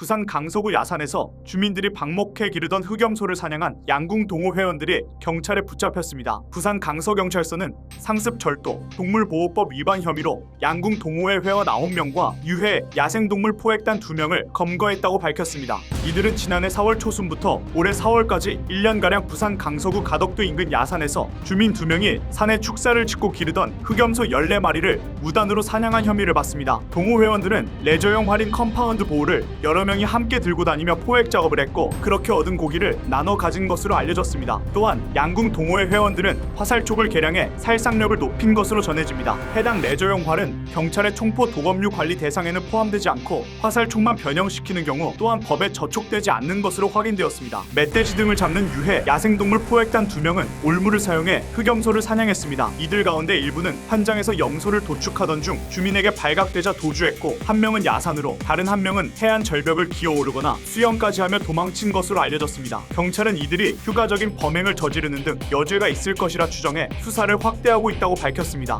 부산 강서구 야산에서 주민들이 방목해 기르던 흑염소를 사냥한 양궁 동호 회원들이 경찰에 붙잡혔습니다. 부산 강서경찰서는 상습 절도, 동물보호법 위반 혐의로 양궁 동호회 회원 9명과 유해 야생동물 포획단 2명을 검거했다고 밝혔습니다. 이들은 지난해 4월 초순부터 올해 4월까지 1년가량 부산 강서구 가덕도 인근 야산에서 주민 2명이 산에 축사를 짓고 기르던 흑염소 14마리를 무단으로 사냥한 혐의를 받습니다. 동호 회원들은 레저용 할인 컴파운드 보호를 여러 명이 함께 들고 다니며 포획 작업을 했고 그렇게 얻은 고기를 나눠 가진 것으로 알려졌습니다. 또한 양궁 동호회 회원들은 화살촉을 개량해 살상력을 높인 것으로 전해집니다. 해당 레저용 활은 경찰의 총포 도검류 관리 대상에는 포함되지 않고 화살촉만 변형시키는 경우 또한 법에 저촉되지 않는 것으로 확인되었습니다. 멧돼지 등을 잡는 유해 야생동물 포획단 2명은 올무를 사용해 흑염소를 사냥했습니다. 이들 가운데 일부는 현장에서 염소를 도축하던 중 주민에게 발각되자 도주했고 한 명은 야산으로 다른 한 명은 해안 절벽 을 기어오르거나 수영까지 하며 도망친 것으로 알려졌습니다. 경찰은 이들이 휴가적인 범행을 저지르는 등 여죄가 있을 것이라 추정해 수사를 확대하고 있다고 밝혔습니다.